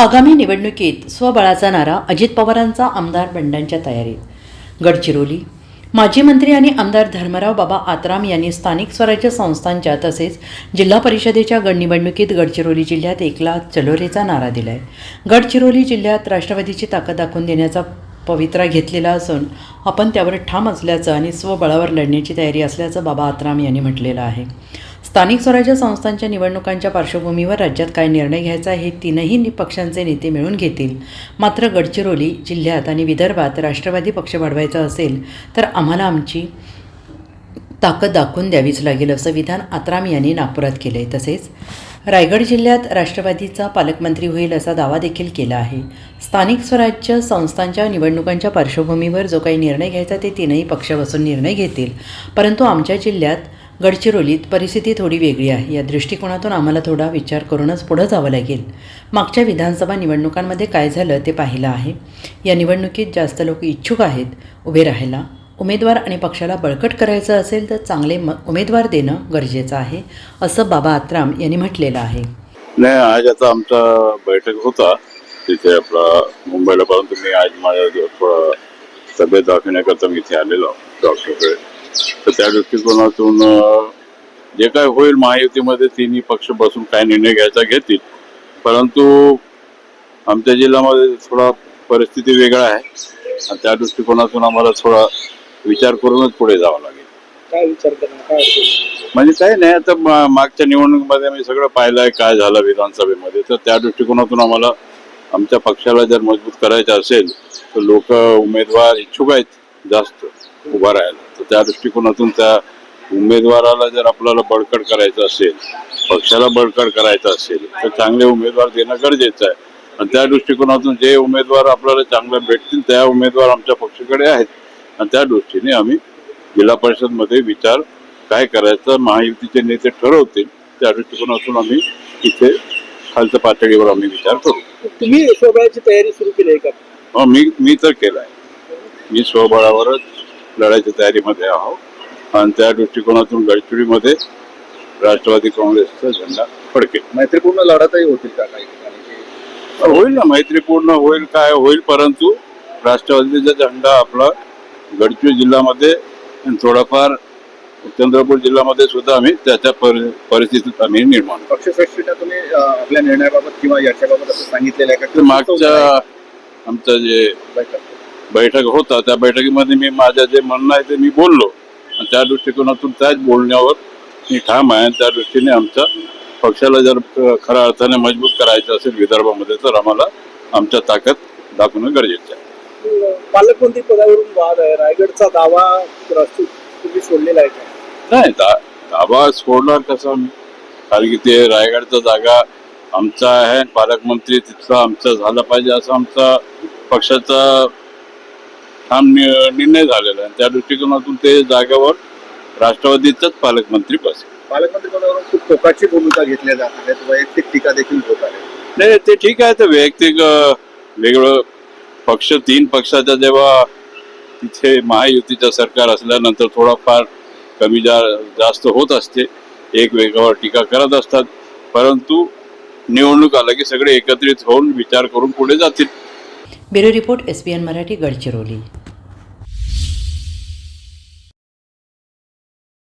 आगामी निवडणुकीत स्वबळाचा नारा अजित पवारांचा आमदार बंडांच्या तयारीत. गडचिरोली. माजी मंत्री आणि आमदार धर्मराव बाबा आत्राम यांनी स्थानिक स्वराज्य संस्थांच्या तसेच जिल्हा परिषदेच्या गड निवडणुकीत गडचिरोली जिल्ह्यात एकला चलोरेचा नारा दिलाय. गडचिरोली जिल्ह्यात राष्ट्रवादीची ताकद दाखवून देण्याचा पवित्रा घेतलेला असून आपण त्यावर ठाम असल्याचं आणि स्वबळावर लढण्याची तयारी असल्याचं बाबा आत्राम यांनी म्हटलेलं आहे. स्थानिक स्वराज्य संस्थांच्या निवडणुकांच्या पार्श्वभूमीवर राज्यात काय निर्णय घ्यायचा हे तीनही पक्षांचे नेते मिळून घेतील. मात्र गडचिरोली जिल्ह्यात आणि विदर्भात राष्ट्रवादी पक्ष वाढवायचा असेल तर आम्हाला आमची ताकद दाखवून द्यावीच लागेल असं विधान आत्राम यांनी नागपुरात केलं आहे तसेच रायगड जिल्ह्यात राष्ट्रवादीचा पालकमंत्री होईल असा दावा देखील केला आहे. स्थानिक स्वराज्य संस्थांच्या निवडणुकांच्या पार्श्वभूमीवर जो काही निर्णय घ्यायचा ते तीनही पक्ष बसून निर्णय घेतील. परंतु आमच्या जिल्ह्यात गडचिरोलीत परिस्थिती थोडी वेगळी आहे. या दृष्टिकोनातून आम्हाला थोडा विचार करूनच पुढं जावं लागेल. मागच्या विधानसभा निवडणुकांमध्ये काय झालं ते पाहिलं आहे. या निवडणुकीत जास्त लोक इच्छुक आहेत उभे राहायला. उमेदवार आणि पक्षाला बळकट करायचं असेल तर चांगले म उमेदवार देणं गरजेचं आहे असं बाबा आत्राम यांनी म्हटलेलं आहे. नाही आज आता आमचा बैठक होता. तिथे आपला मुंबईला परंतु मी आज माझ्या तब्येत दाखवण्याकरता मी इथे आलेलो डॉक्टरकडे. तर त्या दृष्टिकोनातून जे काय होईल महायुतीमध्ये तिन्ही पक्ष बसून काय निर्णय घ्यायचा घेतील. परंतु आमच्या जिल्ह्यामध्ये थोडा परिस्थिती वेगळा आहे. आणि त्या दृष्टिकोनातून आम्हाला थोडा विचार करूनच पुढे जावं लागेल. काय विचार? म्हणजे काही नाही आता मागच्या निवडणुकीमध्ये मी सगळं पाहिलंय काय झालं विधानसभेमध्ये. तर त्या दृष्टिकोनातून आम्हाला आमच्या पक्षाला जर मजबूत करायचं असेल तर लोक उमेदवार इच्छुक आहेत जास्त उभा राहायला. त्या दृष्टिकोनातून त्या उमेदवाराला जर आपल्याला बळकट करायचं असेल पक्षाला बळकट करायचं असेल तर चांगले उमेदवार देणं गरजेचं आहे. आणि त्या दृष्टिकोनातून जे उमेदवार आपल्याला चांगले भेटतील त्या उमेदवार आमच्या पक्षाकडे आहेत. आणि त्या दृष्टीने आम्ही जिल्हा परिषदमध्ये विचार काय करायचं महायुतीचे नेते ठरवतील त्या दृष्टिकोनातून आम्ही इथे खालच्या पातळीवर आम्ही विचार करू. तुम्ही स्वबळाची तयारी सुरू केली आहे का? हो मी मी तर केलाय. मी स्वबळावरच लढायच्या तयारीमध्ये आहोत. आणि त्या दृष्टिकोनातून गडचिरोलीमध्ये राष्ट्रवादी काँग्रेसचा झेंडा फडकेल. मैत्रीपूर्ण लढतही होतील का काही ठिकाणी? होईल ना मैत्रीपूर्ण होईल काय होईल परंतु राष्ट्रवादीचा झेंडा आपला गडचिरोली जिल्ह्यामध्ये आणि थोडाफार चंद्रपूर जिल्ह्यामध्ये सुद्धा आम्ही त्याच्या परि- परिस्थितीत आम्ही निर्माण. पक्षश्रेष्ठीने तुम्ही आपल्या निर्णयाबाबत किंवा याच्याबाबत असं सांगितलेलं आहे का? मागच्या आमचं जे बैठक. होता त्या बैठकीमध्ये मी माझं जे म्हणणं आहे ते मी बोललो. आणि त्या दृष्टिकोनातून त्याच बोलण्यावर मी ठाम आहे आणि त्या दृष्टीने आमच्या पक्षाला जर खऱ्या अर्थाने मजबूत करायचं असेल विदर्भामध्ये तर आम्हाला आमच्या ताकद दाखवणं गरजेचं आहे. पालकमंत्री पदावरून वाद आहे. रायगडचा दावा तुम्ही सोडलेला आहे का? नाही दा दाबा सोडणार कसं? कारण की ते रायगडचा जागा आमचा आहे. पालकमंत्री तिथला आमचा झाला पाहिजे असं आमचा पक्षाचा ठाम निर्णय झालेला आहे. त्या दृष्टिकोनातून ते जागेवर राष्ट्रवादीचाच पालकमंत्री बसेल. पालकमंत्री पदावरून खूप टोकाची भूमिका घेतल्या जात आहेत वैयक्तिक टीका देखील होत आहे. नाही ते ठीक आहे. ते वैयक्तिक वेगळं पक्ष तीन पक्षाचा जेव्हा तिथे महायुतीचं सरकार असल्यानंतर थोडाफार कमी जा जास्त होत असते. एक वेगावर टीका करत असतात. परंतु निवडणूक आला की सगळे एकत्रित होऊन विचार करून पुढे जातील. Bureau report S B N Marathi Gadchiroli.